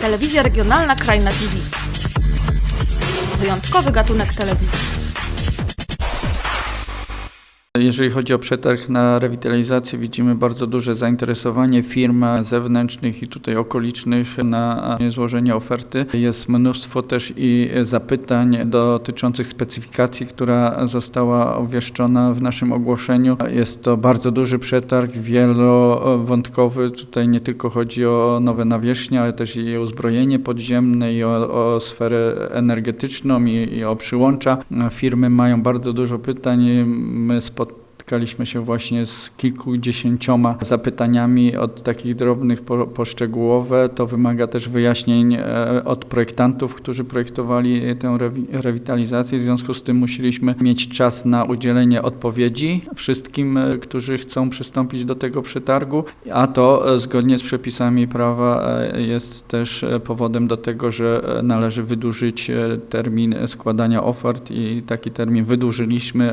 Telewizja regionalna Krajna TV. Wyjątkowy gatunek telewizji. Jeżeli chodzi o przetarg na rewitalizację, widzimy bardzo duże zainteresowanie firm zewnętrznych i tutaj okolicznych na złożenie oferty. Jest mnóstwo też i zapytań dotyczących specyfikacji, która została obwieszczona w naszym ogłoszeniu. Jest to bardzo duży przetarg, wielowątkowy. Tutaj nie tylko chodzi o nowe nawierzchnie, ale też i o uzbrojenie podziemne, i o, o sferę energetyczną, i, i o przyłącza. Firmy mają bardzo dużo pytań. My spotkaliśmy się właśnie z kilkudziesięcioma zapytaniami od takich drobnych po, po szczegółowe. To wymaga też wyjaśnień e, od projektantów, którzy projektowali tę rewi- rewitalizację. W związku z tym musieliśmy mieć czas na udzielenie odpowiedzi wszystkim, e, którzy chcą przystąpić do tego przetargu, a to e, zgodnie z przepisami prawa jest też powodem do tego, że należy wydłużyć termin składania ofert i taki termin wydłużyliśmy